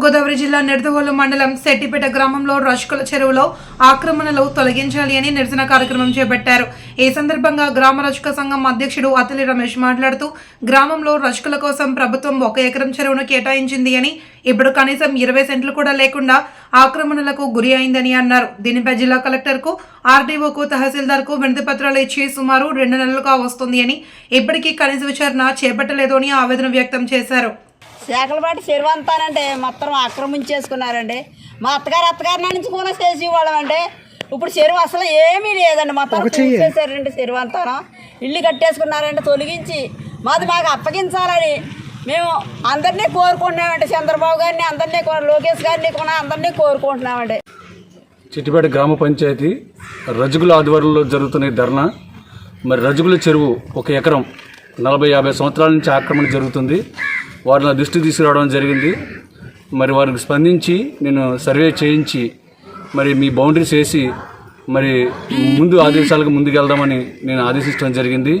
తూర్పుగోదావరి జిల్లా నిడదవోలు మండలం సెట్టిపేట గ్రామంలో రష్కుల చెరువులో ఆక్రమణలు తొలగించాలి అని నిరసన కార్యక్రమం చేపట్టారు. ఈ సందర్భంగా గ్రామ రచక సంఘం అధ్యక్షుడు అతలి రమేష్ మాట్లాడుతూ గ్రామంలో రక్షకుల కోసం ప్రభుత్వం ఒక ఎకరం చెరువును కేటాయించింది అని ఇప్పుడు కనీసం ఇరవై సెంట్లు కూడా లేకుండా ఆక్రమణలకు గురి అయిందని అన్నారు. దీనిపై జిల్లా కలెక్టర్కు ఆర్డీఓకు తహసీల్దార్కు వినతి పత్రాలు ఇచ్చి సుమారు రెండు నెలలుగా వస్తుంది అని ఇప్పటికీ కనీస విచారణ చేపట్టలేదు అని ఆవేదన వ్యక్తం చేశారు. శాఖలపాటి చెరువు అంతానంటే మొత్తం ఆక్రమించేసుకున్నారండి మా అత్తగారు అత్తగారి నుంచి కూడా చేసి ఇవ్వడం అండి ఇప్పుడు చెరువు అసలు ఏమీ లేదండి. మొత్తం చేశారండి చెరువు అంతాను ఇల్లు కట్టేసుకున్నారండి తొలగించి. మాది మాకు అప్పగించాలని మేము అందరినీ కోరుకుంటున్నామండి. చంద్రబాబు గారిని అందరినీ లోకేష్ గారిని కూడా అందరినీ కోరుకుంటున్నామండి. చిట్టిపేట గ్రామ పంచాయతీ రజగుల ఆధ్వర్యంలో జరుగుతున్న ఈ ధర్నా. మరి రజగుల చెరువు ఒక ఎకరం నలభై యాభై సంవత్సరాల నుంచి ఆక్రమణ జరుగుతుంది. వారిని నా తీసుకురావడం జరిగింది. మరి వారికి స్పందించి నేను సర్వే చేయించి మరి మీ బౌండరీస్ వేసి మరి ముందు ఆదేశాలకు ముందుకు వెళ్దామని నేను ఆదేశించడం జరిగింది.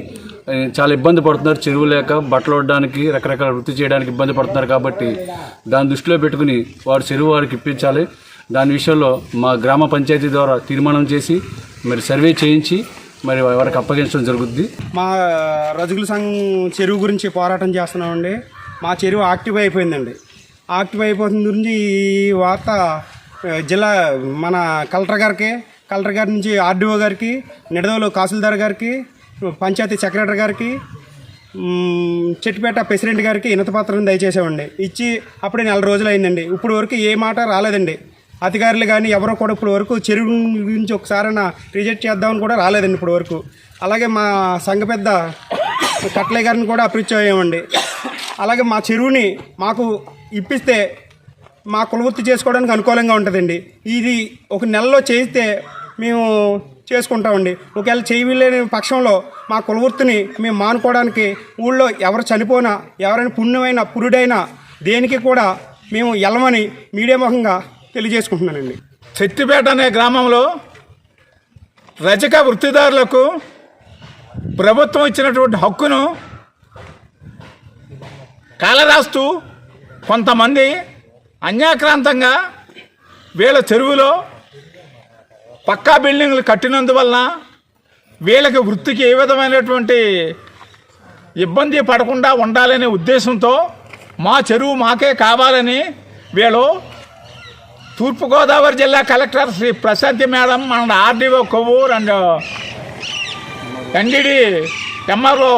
చాలా ఇబ్బంది పడుతున్నారు చెరువు లేక బట్టలు వడ్డానికి రకరకాల వృత్తి చేయడానికి ఇబ్బంది పడుతున్నారు కాబట్టి దాని దృష్టిలో పెట్టుకుని వారు చెరువు వారికి ఇప్పించాలి. దాని విషయంలో మా గ్రామ పంచాయతీ ద్వారా తీర్మానం చేసి మరి సర్వే చేయించి మరి వారికి అప్పగించడం జరుగుద్ది. మా రజకుల సంఘం చెరువు గురించి పోరాటం చేస్తున్నామండి. మా చెరువు యాక్టివ్ అయిపోయిందండి. యాక్టివ్ అయిపోతున్న గురించి ఈ వార్త జిల్లా మన కలెక్టర్ గారికి కలెక్టర్ గారి నుంచి ఆర్డీఓ గారికి నిడదవలు తహసీల్దార్ గారికి పంచాయతీ సెక్రటరీ గారికి చెట్టుపేట ప్రెసిడెంట్ గారికి ఇనతపత్రం దయచేసామండి ఇచ్చి అప్పుడే నెల రోజులు అయిందండి. ఇప్పుడు వరకు ఏ మాట రాలేదండి. అధికారులు కానీ ఎవరో కూడా ఇప్పుడు వరకు చెరువు గురించి ఒకసారి రిజెక్ట్ చేద్దామని కూడా రాలేదండి ఇప్పుడు వరకు. అలాగే మా సంఘ పెద్ద కట్లే గారిని కూడా అప్రిచ్ అయ్యామండి అలాగే మా చెరువుని మాకు ఇప్పిస్తే మా కులవృత్తి చేసుకోవడానికి అనుకూలంగా ఉంటుందండి. ఇది ఒక నెలలో చేస్తే మేము చేసుకుంటామండి. ఒకవేళ చేయలేని పక్షంలో మా కులవృత్తిని మేము మానుకోవడానికి ఊళ్ళో ఎవరు చనిపోయినా ఎవరైనా పుణ్యమైన పురుడైనా దేనికి కూడా మేము ఎలమని మీడియా ముఖంగా తెలియజేసుకుంటున్నానండి. చెట్టిపేట అనే గ్రామంలో రజక వృత్తిదారులకు ప్రభుత్వం ఇచ్చినటువంటి హక్కును కాలరాస్తూ కొంతమంది అన్యాక్రాంతంగా వీళ్ళ చెరువులో పక్కా బిల్డింగ్లు కట్టినందువలన వీళ్ళకి వృత్తికి ఏ విధమైనటువంటి ఇబ్బంది పడకుండా ఉండాలనే ఉద్దేశంతో మా చెరువు మాకే కావాలని వీళ్ళు తూర్పుగోదావరి జిల్లా కలెక్టర్ శ్రీ ప్రశాంతి మేడం మన RDO Kovvur and NDD MRO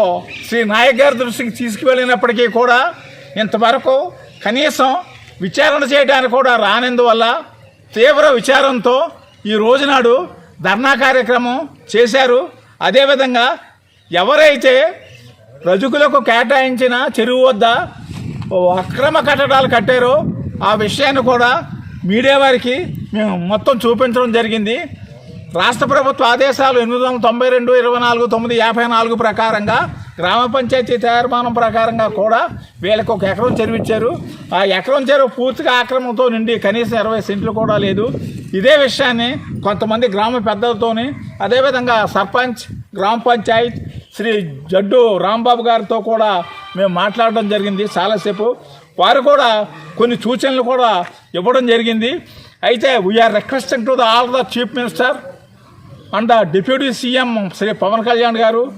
Shri Naik గారి దృష్టికి తీసుకువెళ్ళినప్పటికీ కూడా ఇంతవరకు కనీసం విచారణ చేయడానికి కూడా రానందువల్ల తీవ్ర విచారంతో ఈ రోజునాడు ధర్నా కార్యక్రమం చేశారు. అదేవిధంగా ఎవరైతే రజకులకు కేటాయించిన చెరువు వద్ద అక్రమ కట్టడాలు కట్టారో ఆ విషయాన్ని కూడా మీడియా వారికి మేము మొత్తం చూపించడం జరిగింది. రాష్ట్ర ప్రభుత్వ ఆదేశాలు ఎనిమిది వందల తొంభై రెండు ఇరవై నాలుగు తొమ్మిది యాభై నాలుగు ప్రకారంగా గ్రామ పంచాయతీ తీర్మానం ప్రకారంగా కూడా వీళ్ళకి ఒక ఎకరం చెరువు ఇచ్చారు. ఆ ఎకరం చెరువు పూర్తిగా ఆక్రమణతో నిండి కనీసం ఇరవై సెంట్లు కూడా లేదు. ఇదే విషయాన్ని కొంతమంది గ్రామ పెద్దలతోని అదేవిధంగా సర్పంచ్ గ్రామ పంచాయత్ శ్రీ జడ్డు రాంబాబు గారితో కూడా మేము మాట్లాడడం జరిగింది చాలాసేపు. వారు కూడా కొన్ని సూచనలు కూడా ఇవ్వడం జరిగింది. అయితే we're requesting to the all the chief minister and deputy CM Shri Pawan Kalyan గారు